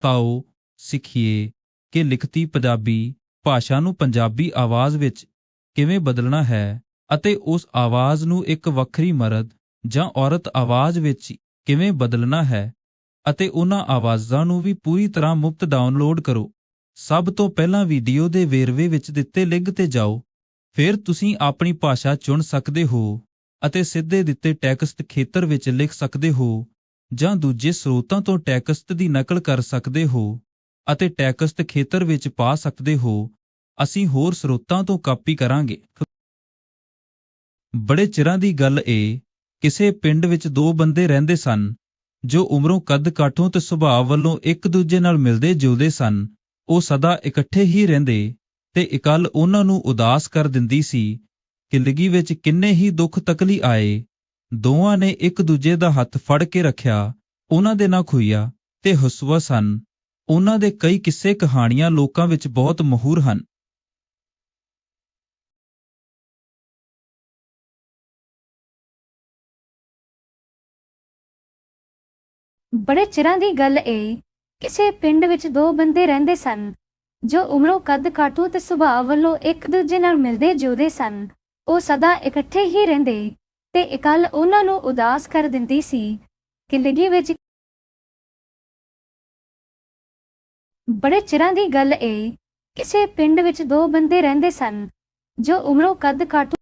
ਤਾਓ ਸਿੱਖੀਏ ਕਿ ਲਿਖਤੀ ਪੰਜਾਬੀ ਭਾਸ਼ਾ ਨੂੰ ਪੰਜਾਬੀ ਆਵਾਜ਼ ਵਿੱਚ ਕਿਵੇਂ ਬਦਲਣਾ ਹੈ ਅਤੇ ਉਸ ਆਵਾਜ਼ ਨੂੰ ਇੱਕ ਵੱਖਰੀ ਮਰਦ ਜਾਂ ਔਰਤ ਆਵਾਜ਼ ਵਿੱਚ ਕਿਵੇਂ ਬਦਲਣਾ ਹੈ ਅਤੇ ਉਹਨਾਂ ਆਵਾਜ਼ਾਂ ਨੂੰ ਵੀ ਪੂਰੀ ਤਰ੍ਹਾਂ ਮੁਫਤ ਡਾਊਨਲੋਡ ਕਰੋ। ਸਭ ਤੋਂ ਪਹਿਲਾਂ ਵੀਡੀਓ ਦੇ ਵੇਰਵੇ ਵਿੱਚ ਦਿੱਤੇ ਲਿੰਕ ਤੇ ਜਾਓ। ਫਿਰ ਤੁਸੀਂ ਆਪਣੀ ਭਾਸ਼ਾ ਚੁਣ ਸਕਦੇ ਹੋ ਅਤੇ ਸਿੱਧੇ ਦਿੱਤੇ ਟੈਕਸਟ ਖੇਤਰ ਵਿੱਚ ਲਿਖ ਸਕਦੇ ਹੋ। ਜਾਂ ਦੂਜੇ ਸਰੋਤਾਂ ਤੋਂ ਟੈਕਸਟ ਦੀ ਨਕਲ ਕਰ ਸਕਦੇ ਹੋ ਅਤੇ ਟੈਕਸਟ ਖੇਤਰ ਵਿੱਚ ਪਾ ਸਕਦੇ ਹੋ, ਅਸੀਂ ਹੋਰ ਸਰੋਤਾਂ ਤੋਂ ਕਾਪੀ ਕਰਾਂਗੇ। ਬੜੇ ਚਿਰਾਂ ਦੀ ਗੱਲ ਏ ਕਿਸੇ ਪਿੰਡ ਵਿੱਚ ਦੋ ਬੰਦੇ ਰਹਿੰਦੇ ਸਨ, ਜੋ ਉਮਰੋਂ ਕੱਦ ਕਾਠੋਂ ਤੇ ਸੁਭਾਅ ਵੱਲੋਂ ਇੱਕ ਦੂਜੇ ਨਾਲ ਮਿਲਦੇ ਜੁਲਦੇ ਸਨ। ਉਹ ਸਦਾ ਇਕੱਠੇ ਹੀ ਰਹਿੰਦੇ ਤੇ ਇਕੱਲ ਉਹਨਾਂ ਨੂੰ ਉਦਾਸ ਕਰ ਦਿੰਦੀ ਸੀ ਜ਼ਿੰਦਗੀ ਵਿੱਚ ਕਿੰਨੇ ਹੀ ਦੁੱਖ ਤਕਲੀ ਆਏ। ਦੋਵਾਂ ਨੇ ਇੱਕ ਦੂਜੇ ਦਾ ਹੱਥ ਫੜ ਕੇ ਰੱਖਿਆ, ਉਹਨਾਂ ਦੇ ਨਾਂ ਖੁਈਆ ਤੇ ਹਸਵਾ ਸਨ। ਉਹਨਾਂ ਦੇ ਕਈ ਕਿੱਸੇ ਕਹਾਣੀਆਂ ਲੋਕਾਂ ਵਿੱਚ ਬਹੁਤ ਮਸ਼ਹੂਰ ਹਨ। ਬੜੇ ਚਿਰਾਂ ਦੀ ਗੱਲ ਏ, ਕਿਸੇ ਪਿੰਡ ਵਿੱਚ ਦੋ ਬੰਦੇ ਰਹਿੰਦੇ ਸਨ, ਜੋ ਉਮਰੋਂ ਕੱਦ ਕਾਠੂ ਤੇ ਸੁਭਾਅ ਵੱਲੋਂ ਇੱਕ ਦੂਜੇ ਨਾਲ ਮਿਲਦੇ ਜੁਲਦੇ ਸਨ। ਉਹ ਸਦਾ ਇਕੱਠੇ ਹੀ ਰਹਿੰਦੇ ਤੇ ਇਕੱਲ ਉਹਨਾਂ ਨੂੰ ਉਦਾਸ ਕਰ ਦਿੰਦੀ ਸੀ ਜ਼ਿੰਦਗੀ ਵਿੱਚ ਬੜੇ ਚਿਰਾਂ ਦੀ ਗੱਲ ਏ ਕਿਸੇ ਪਿੰਡ ਵਿੱਚ ਦੋ ਬੰਦੇ ਰਹਿੰਦੇ ਸਨ ਜੋ ਉਮਰੋਂ ਕੱਦ ਕਾਠੂ